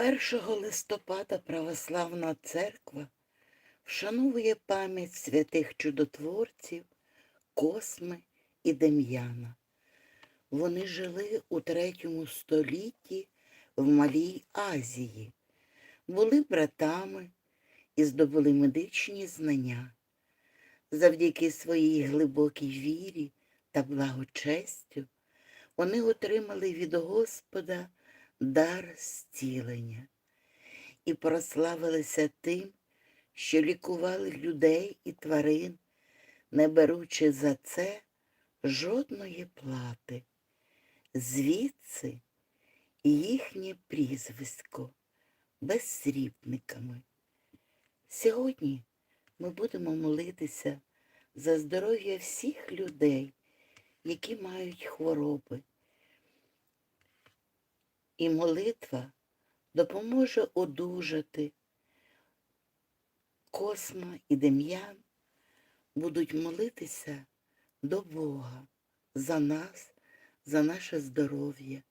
1 листопада Православна Церква вшановує пам'ять святих чудотворців Косми і Дем'яна. Вони жили у третьому столітті в Малій Азії, були братами і здобули медичні знання. Завдяки своїй глибокій вірі та благочестю вони отримали від Господа дар зцілення і прославилися тим, що лікували людей і тварин, не беручи за це жодної плати. Звідси їхнє прізвисько безсрібниками. Сьогодні ми будемо молитися за здоров'я всіх людей, які мають хвороби. І молитва допоможе одужати. Косма і Дем'ян будуть молитися до Бога за нас, за наше здоров'я,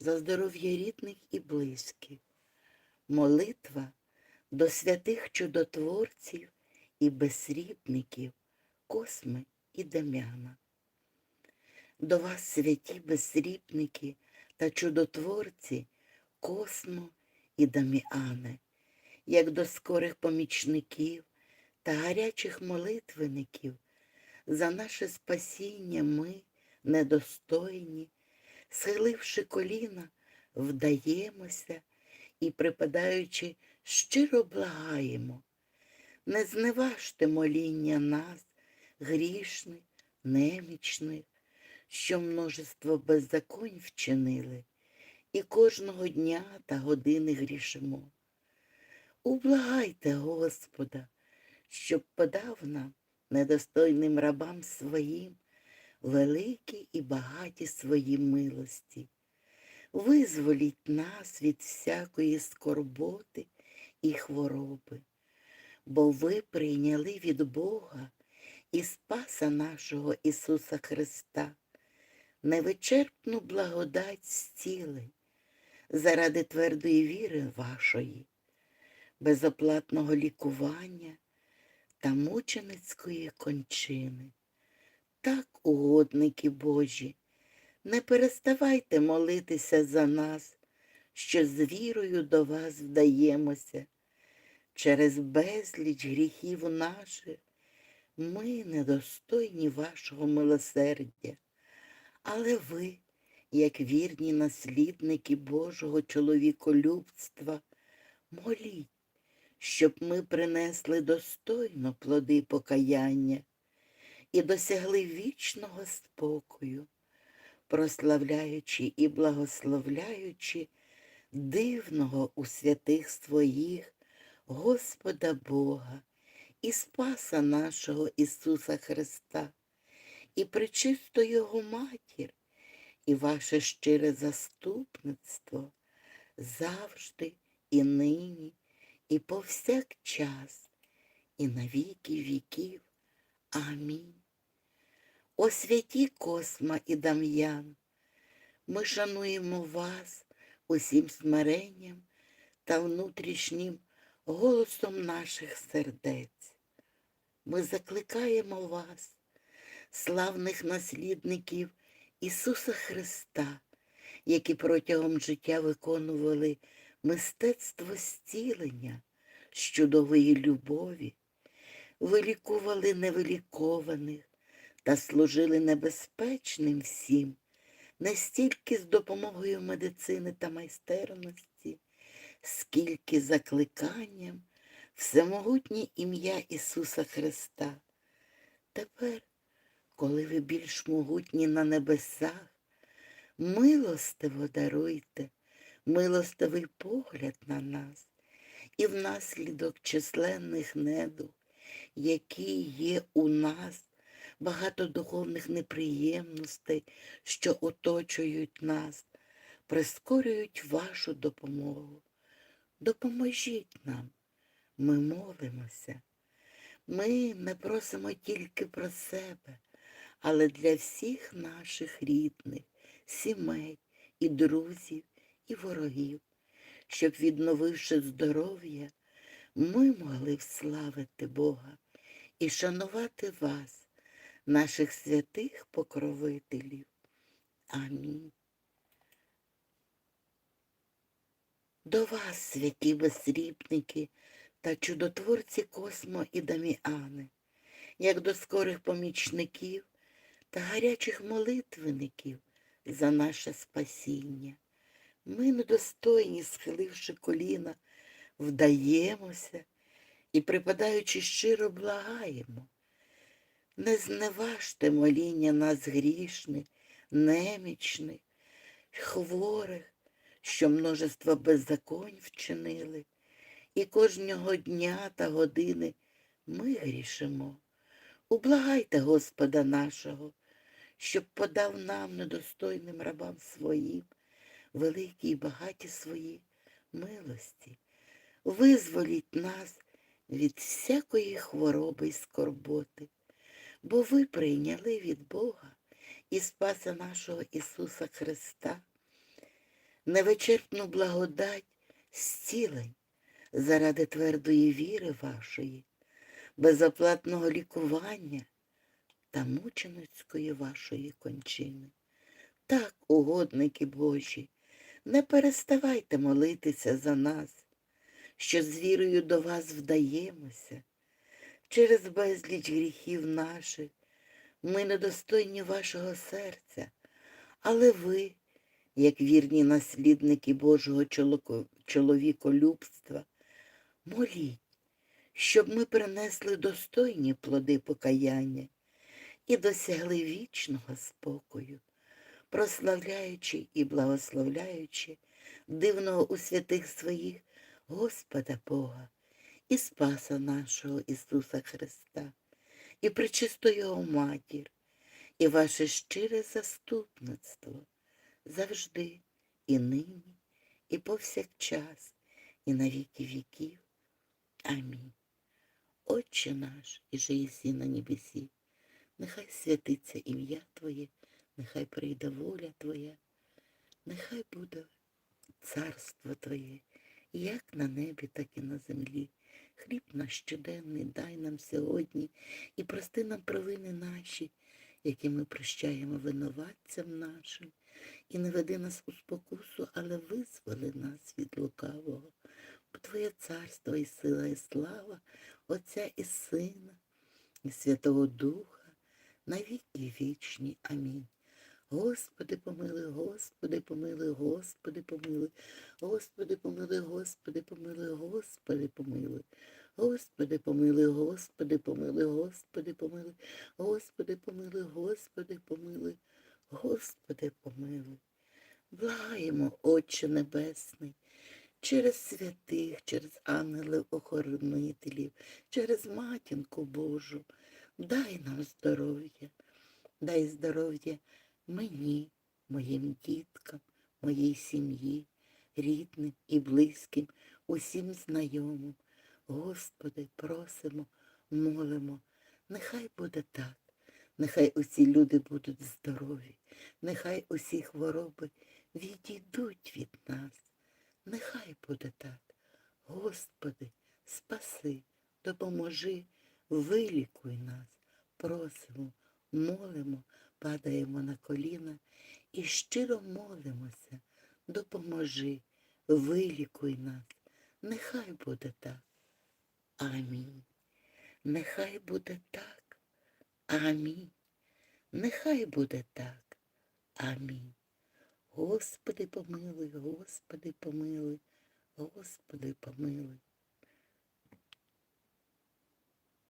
за здоров'я рідних і близьких. Молитва до святих чудотворців і безсрібників Косми і Дем'яна. До вас, святі безсрібники та чудотворці Космо і Даміане, як до скорих помічників та гарячих молитвенників, за наше спасіння ми, недостойні, схиливши коліна, вдаємося і, припадаючи, щиро благаємо. Не зневажте моління нас, грішних, немічних, що множество беззаконь вчинили, і кожного дня та години грішимо. Ублагайте Господа, щоб подав нам, недостойним рабам своїм, великі і багаті свої милості. Визволіть нас від всякої скорботи і хвороби, бо ви прийняли від Бога і Спаса нашого Ісуса Христа невичерпну благодать зцілень заради твердої віри вашої, безоплатного лікування та мученицької кончини. Так, угодники Божі, не переставайте молитися за нас, що з вірою до вас вдаємося. Через безліч гріхів наших ми недостойні вашого милосердя. Але ви, як вірні наслідники Божого чоловіколюбства, моліть, щоб ми принесли достойно плоди покаяння і досягли вічного спокою, прославляючи і благословляючи дивного у святих своїх Господа Бога і Спаса нашого Ісуса Христа і причисто Його матір, і ваше щире заступництво завжди і нині, і повсякчас, і на віки віків. Амінь. О святі Косма і Дам'ян, ми шануємо вас усім смиренням та внутрішнім голосом наших сердець. Ми закликаємо вас славних наслідників Ісуса Христа, які протягом життя виконували мистецтво зцілення з чудової любові, вилікували невилікованих та служили небезпечним всім, не стільки з допомогою медицини та майстерності, скільки закликанням всемогутнє ім'я Ісуса Христа. Тепер коли ви більш могутні на небесах, милостиво даруйте, милостивий погляд на нас і внаслідок численних недуг, які є у нас, багато духовних неприємностей, що оточують нас, прискорюють вашу допомогу. Допоможіть нам, ми молимося. Ми не просимо тільки про себе але для всіх наших рідних, сімей і друзів, і ворогів, щоб, відновивши здоров'я, ми могли вславити Бога і шанувати вас, наших святих покровителів. Амінь. До вас, святі безсрібники та чудотворці Космо і Даміани, як до скорих помічників та гарячих молитвенників за наше спасіння. Ми недостойні, схиливши коліна, вдаємося і, припадаючи щиро, благаємо. Не зневажте моління нас грішних, немічних, хворих, що множество беззаконь вчинили, і кожного дня та години ми грішимо. Ублагайте Господа нашого, щоб подав нам, недостойним рабам своїм, великі й багаті свої милості. Визволіть нас від всякої хвороби й скорботи, бо ви прийняли від Бога і Спаса нашого Ісуса Христа, невичерпну благодать зцілень заради твердої віри вашої, безоплатного лікування та мученицької вашої кончини. Так, угодники Божі, не переставайте молитися за нас, що з вірою до вас вдаємося. Через безліч гріхів наших ми недостойні вашого серця, але ви, як вірні наслідники Божого чоловіколюбства, моліть, щоб ми принесли достойні плоди покаяння і досягли вічного спокою, прославляючи і благословляючи дивного у святих своїх Господа Бога і Спаса нашого Ісуса Христа, і пречисту Його Матір, і ваше щире заступництво завжди і нині, і повсякчас, і на віки віків. Амінь. Отче наш, і же єсі на небесі, нехай святиться ім'я Твоє, нехай прийде воля Твоя, нехай буде царство Твоє, як на небі, так і на землі. Хліб наш щоденний дай нам сьогодні і прости нам провини наші, які ми прощаємо винуватцям нашим, і не веди нас у спокусу, але визволи нас від лукавого. Бо Твоє царство і сила, і слава Отця і Сина, і Святого Духа, на віки вічні. Амінь. Господи, помилуй, Господи, помилуй, Господи, помилуй, Господи, помилуй, Господи, помилуй, Господи, помилуй. Господи, помилуй, Господи, помилуй, Господи, помилуй, Господи, помилуй, Господи, помилуй, Господи, помилуй. Благаємо, Отче Небесний, через святих, через ангелів-охоронителів, через матінку Божу. Дай нам здоров'я, дай здоров'я мені, моїм діткам, моїй сім'ї, рідним і близьким, усім знайомим. Господи, просимо, молимо, нехай буде так, нехай усі люди будуть здорові, нехай усі хвороби відійдуть від нас. Нехай буде так. Господи, спаси, допоможи, вилікуй нас, просимо, молимо, падаємо на коліна і щиро молимося, допоможи, вилікуй нас. Нехай буде так. Амінь. Нехай буде так. Амінь. Нехай буде так. Амінь. Господи помилуй, Господи помилуй, Господи помилуй.